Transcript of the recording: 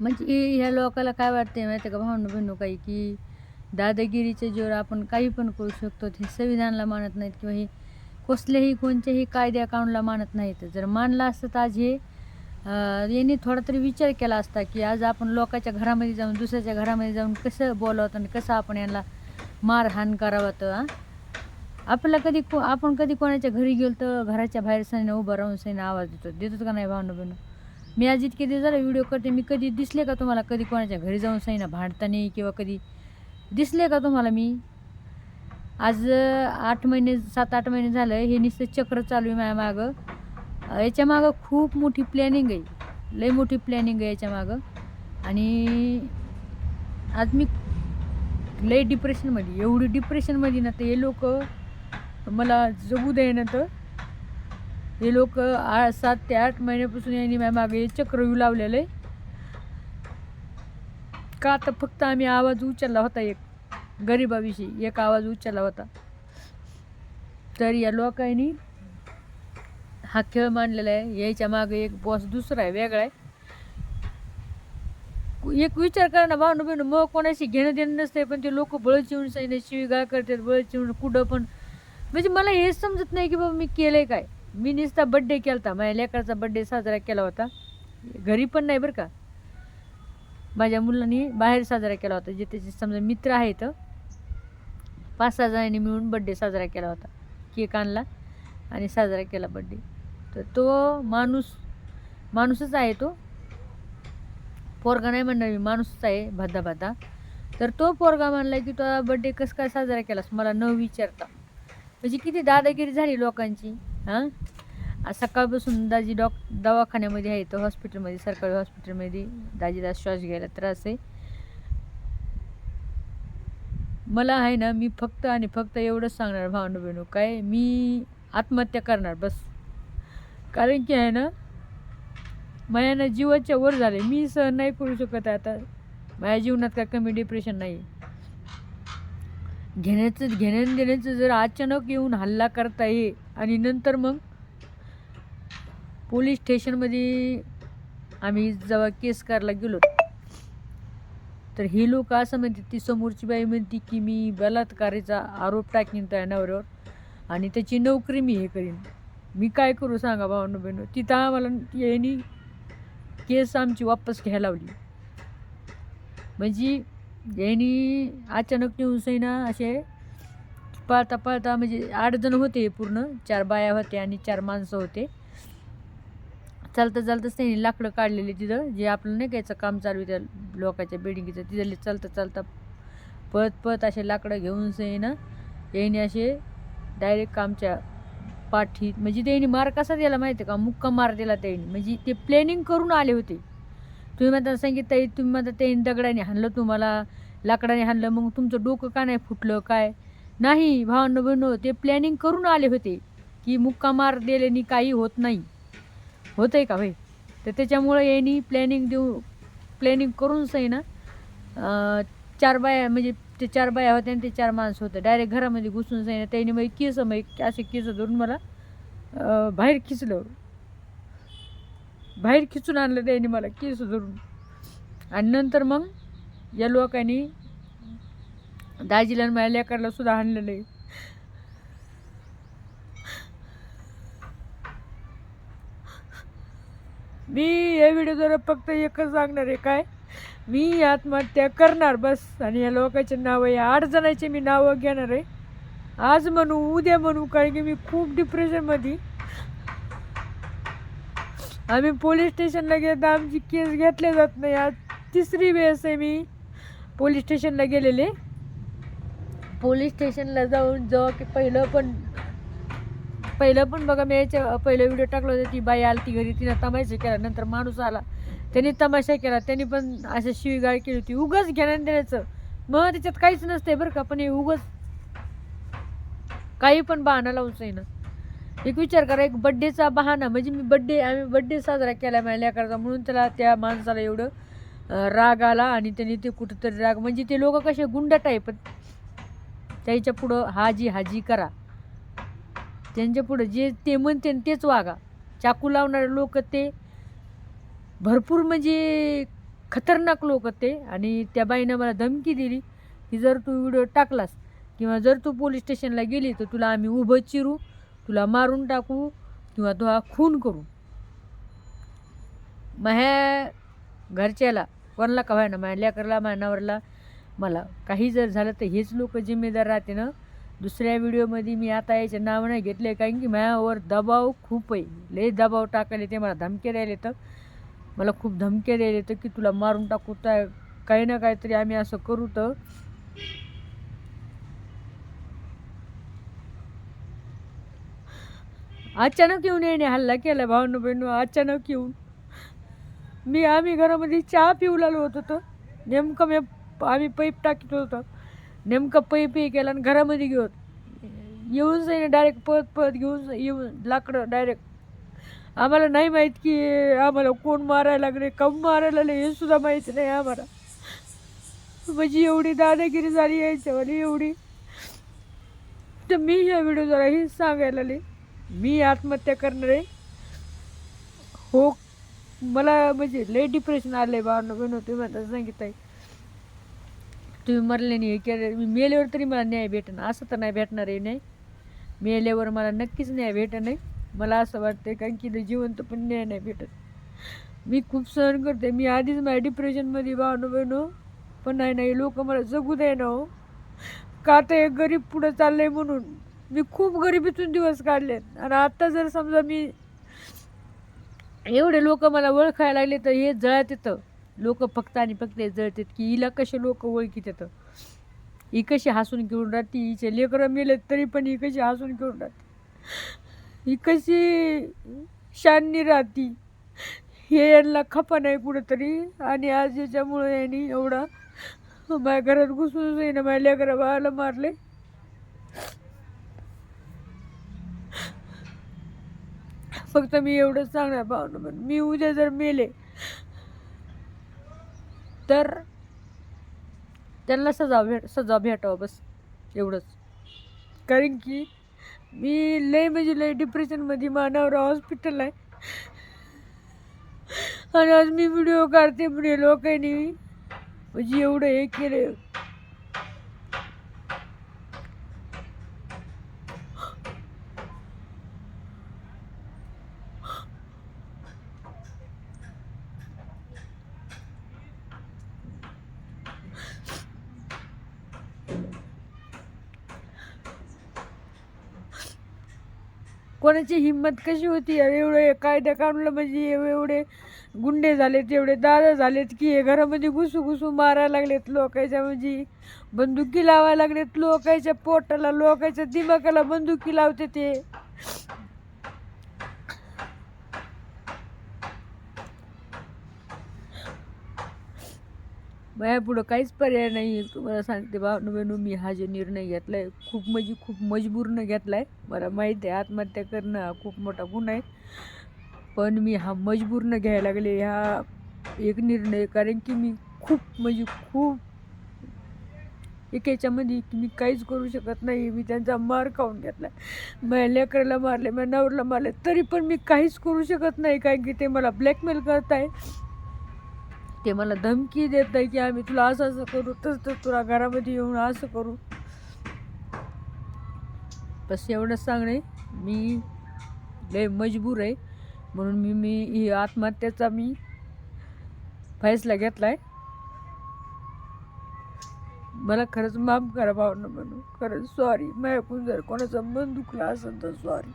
म्हणजे ह्या लोकाला काय वाटते माहिती आहे का? भावना बहिणू काही की दादागिरीच्या जोर आपण काही पण करू शकतो हे संविधानाला मानत नाहीत किंवा हे कसल्याही कोणत्याही कायद्या कानूनला मानत नाहीत. जर मानलं असतं तर आज हे यांनी थोडा तरी विचार केला असता की आज आपण लोकांच्या घरामध्ये जाऊन दुसऱ्याच्या घरामध्ये जाऊन कसं बोलावं आणि कसं आपण यांना मारहाण करावं तर आपल्याला कधी को आपण कधी कोणाच्या घरी गेलो तर घराच्या बाहेर सैन्य उभं राहून सैन्य आवाज देतो. देतोच का नाही भावना बनू मी आज इतके दिवस झाले व्हिडिओ करते. मी कधी दिसले का तुम्हाला? कधी कोणाच्या घरी जाऊन सैना भांडताना किंवा कधी दिसले का तुम्हाला मी? आज आठ महिने सात आठ महिने झालं. हे नुसतं चक्र चालू आहे माझ्या मागं. याच्या मागं खूप मोठी प्लॅनिंग आहे. लई मोठी प्लॅनिंग आहे याच्या मागं. आणि आज मी लई डिप्रेशनमध्ये एवढी डिप्रेशनमध्ये ना तर हे लोक मला जगू ना तर. हे लोक आ सात ते आठ महिन्यापासून यांनी माझ्या मागे चक्रव्यू लावलेलं. आहे का तर फक्त आम्ही आवाज उचलला होता एक गरिबाविषयी एक आवाज उचलला होता. तर या लोकांनी हा खेळ मांडलेला आहे. याच्या मागे एक बॉस दुसरा आहे वेगळा आहे. एक विचार करा ना बहिण मग कोणाशी घेणं देणं नसते पण ते लोक बळ चिवून सैन्य शिवीगाळ करतात बळ चिवून कुठं पण. म्हणजे मला हेच समजत नाही की बाबा मी केलं आहे काय. मी नुसता बड्डे केला होता माझ्या लेकराचा बड्डे साजरा केला होता. घरी पण नाही बरं का. माझ्या मुलांनी बाहेर साजरा केला होता. जे त्याचे समजा मित्र आहेत. पाच सहा जणांनी मिळून बड्डे साजरा केला होता. केक आणला आणि साजरा केला बड्डे तर तो माणूस माणूसच आहे तो. पोरगा नाही म्हणणार मी माणूसच आहे भादा भादा तर तो पोरगा म्हणला की तो बड्डे कसं काय साजरा केलास? मला न विचारता. म्हणजे किती दादागिरी झाली लोकांची. हां? सकाळपासून दाजी डॉक दवाखान्यामध्ये आहे तो हॉस्पिटलमध्ये सरकारी हॉस्पिटलमध्ये. दाजीला श्वास घ्यायला त्रास आहे. मला आहे ना मी फक्त आणि फक्त एवढंच सांगणार भावना बहिणू. काय? मी आत्महत्या करणार बस. कारण की आहे ना माझ्या जीवाच्या वर झाले. मी सहन नाही करू शकत आता. माझ्या जीवनात काय कमी डिप्रेशन नाही घेण्याचं घेण्यान देण्याचं जर अचानक येऊन हल्ला करता ये आणि नंतर मग पोलीस स्टेशनमध्ये आम्ही जेव्हा केस करायला गेलो तर हे लोक असं म्हणते ती समोरची बाई म्हणते की मी बलात्कारीचा आरोप टाकीन त्या नवऱ्यावर आणि त्याची नोकरी मी हे करीन. मी काय करू सांगा भावना बहिणू तिथं आम्हाला यांनी केस आमची वापस घ्यायला लावली. म्हणजे यांनी अचानक नेऊन सैना असे पळता पळता म्हणजे आठ जण होते पूर्ण. चार बाया होते आणि चार माणसं होते. चालतं चालतंच त्यांनी लाकडं काढलेली तिथं. जे आपलं नाही घ्यायचं काम चालू त्या लोकांच्या बिल्डिंगीचं तिथं चालतं चालता पळत पळत असे लाकडं घेऊन सैना यांनी असे डायरेक्ट आमच्या पाठी म्हणजे त्यांनी मार कसा दिला माहिती आहे का? मुक्का मार दिला त्यांनी. म्हणजे ते प्लॅनिंग करून आले होते. तुम्ही म्हणता सांगितलं तुम्ही म्हणता त्यांनी दगडाने हाणलं तुम्हाला लाकडाने हाणलं मग तुमचं डोकं का नाही फुटलं काय? नाही भावांनो बहिणो ते प्लॅनिंग करून आले होते की मुक्का मार दिल्याने काही होत नाही. होत आहे का भाई? तर त्याच्यामुळं यांनी प्लॅनिंग देऊ प्लॅनिंग करूनच आहे ना चार बाया म्हणजे ते चार बाया होत्या आणि ते चार माणसं होते. डायरेक्ट घरामध्ये घुसून सही ना त्यांनी मग केस मग असे केस धरून मला बाहेर खिचलं. बाहेर खिचून आणलं त्यांनी मला केस धरून. आणि नंतर मग या लोकांनी दाजीला आणि माझ्या लेकरला सुद्धा आणलं नाही. मी या व्हिडिओद्वारे फक्त एकच सांगणार आहे काय? मी आत्महत्या करणार बस. आणि या लोकांचे नावं या आठ जणांचे मी नावं घेणार आहे. आज म्हणू उद्या म्हणू कारण की मी खूप डिप्रेशनमध्ये आम्ही पोलीस स्टेशनला गेलो आमची केस घेतल्या जात नाही. आज तिसरी वेळेस आहे मी पोलीस स्टेशनला गेलेले. पोलीस स्टेशनला जाऊन जेव्हा की पहिलं पण पहिलं पण बघा मी याच्या पहिलं व्हिडिओ टाकला होता ती बाई आली ती घरी तिनं तमाशा केला. नंतर माणूस आला. त्यांनी तमाशा केला. त्यांनी पण अशा शिवीगाळ केली होती. उगाच घेण्यात देण्याचं. मग त्याच्यात काहीच नसतंय बरं का पण हे उगाच काही पण बहाणा लावून ना एक विचार करा एक बड्डेचा बहाणा म्हणजे मी बड्डे आम्ही बड्डे साजरा केला माझ्या लेकराचा म्हणून त्याला त्या माणसाला एवढं राग आला आणि त्यांनी ते कुठंतरी राग म्हणजे ते लोक कसे गुंड टाईप त्याच्या पुढं हाजी हाजी करा. त्यांच्या पुढं जे ते म्हणते तेच वागा. चाकू लावणारे लोक ते भरपूर म्हणजे खतरनाक लोक ते आणि त्या बाईनं मला धमकी दिली की जर तू व्हिडिओ टाकलास किंवा जर तू पोलीस स्टेशनला गेली तर तुला आम्ही उभं चिरू तुला मारून टाकू किंवा तुला खून करू. माझ्या घरच्याला कोणाला का व्हायना माझ्या लेकरला माझ्या नवऱ्याला मला काही जर झालं तर हेच लोक जिम्मेदार राहते ना. दुसऱ्या व्हिडिओमध्ये मी आता याचे नाव नाही घेतले कारण की माझ्यावर दबाव खूप आहे. लय दबाव टाकायला ते मला धमके द्यायला तर मला खूप धमके द्यायला तर की तुला मारून टाकू तर काही ना काहीतरी आम्ही असं करू तर. अचानक येऊन येणे हल्ला केला भावनं बहिणू अचानक येऊन. मी आम्ही घरामध्ये चहा पिऊ लागलो होतो होतं नेमकं मी आम्ही पैप टाकीत होतो. नेमकं पैप हे केला आणि घरामध्ये घेऊन. येऊन जाईन डायरेक्ट पळत पळत घेऊन येऊन लाकडं डायरेक्ट आम्हाला नाही माहीत की आम्हाला कोण मारायला लागले कम मारायला लागले हे सुद्धा माहीत नाही आम्हाला. म्हणजे एवढी दादागिरी झाली यायच्यावाली एवढी. तर मी ह्या व्हिडिओ जरा हे सांगायला आले मी आत्महत्या करणार आहे. हो मला म्हणजे लय डिप्रेशन आलं आहे भावना बहिण तुम्ही आता सांगित आहे तुम्ही मरले नाही हे केलं. मी मेल्यावर तरी मला न्याय भेटणं असं तर नाही भेटणार आहे नाही. मेल्यावर मला नक्कीच न्याय भेटत नाही. मला असं वाटतं कारण की ते जिवंत पण न्याय नाही भेटत. मी खूप सहन करते मी आधीच माझ्या डिप्रेशनमध्ये भावना बहिणो पण नाही नाही लोक मला जगू दे ना हो. का तर एक गरीब पुढं चाललं आहे म्हणून? मी खूप गरिबीतून दिवस काढलेत. आणि आत्ता जर समजा मी एवढे लोक मला ओळखायला लागले तर हे जळत येतं. लोक फक्त आणि फक्त हे जळतात की हिला कसे लोक ओळखीत येतं? ही कशी हसून घेऊन राहते? हिचे लेकरं मेले तरी पण ही कशी हसून घेऊन राहते? ही कशी शाननी राहती? हे यांना खपा नाही कुठंतरी. आणि आज याच्यामुळे यांनी एवढा माझ्या घरात घुसून येईन माझ्या लेकरा बाळाला मारले. फक्त मी एवढंच सांगणार भावना पण मी उद्या जर मेले तर त्यांना सजा भेट सजा भेटावं बस एवढंच. कारण की मी लय म्हणजे लय डिप्रेशनमध्ये मानावर हॉस्पिटल आहे. आणि आज मी व्हिडिओ काढते म्हणजे लोकांनी. म्हणजे एवढं हे केलं. कोणाची हिंमत कशी होती? एवढे कायदा काढलं म्हणजे एवढे गुंडे झालेत एवढे दादा झालेत की हे घरामध्ये घुसू घुसू मारायला लागलेत लोकांच्या म्हणजे. बंदुकी लावायला लागलेत लोकांच्या पोटाला लोकांच्या दिमाकाला बंदुकी लावते ते. माझ्या पुढं काहीच पर्याय नाही आहे तुम्हाला सांगते भावनो बहिणू मी हा जो निर्णय घेतला आहे खूप म्हणजे खूप मजबूरनं घेतला आहे मला माहीत आहे आत्महत्या करणं हा खूप मोठा गुन्हा आहे. पण मी हा मजबूरनं घ्यायला लागले. हा एक निर्णय कारण की मी खूप म्हणजे खूप एक याच्यामध्ये की मी काहीच करू शकत नाही. मी त्यांचा मार खाऊन घेतला माझ्या लेकराला मारले माझ्या नवरला मारले तरी पण मी काहीच करू शकत नाही कारण की ते मला ब्लॅकमेल करत आहे ते मला धमकी देत आहे की आम्ही तुला असं असं करू तसं तर तुला घरामध्ये येऊन असं करू. बस एवढंच सांगणे मी लय मजबूर आहे. म्हणून मी मी ही आत्महत्याचा मी फैसला घेतला आहे मला खरंच माफ करा भावना म्हणून. खरंच सॉरी माझ्याकडून जर कोणाचं मन दुखलं असेल तर सॉरी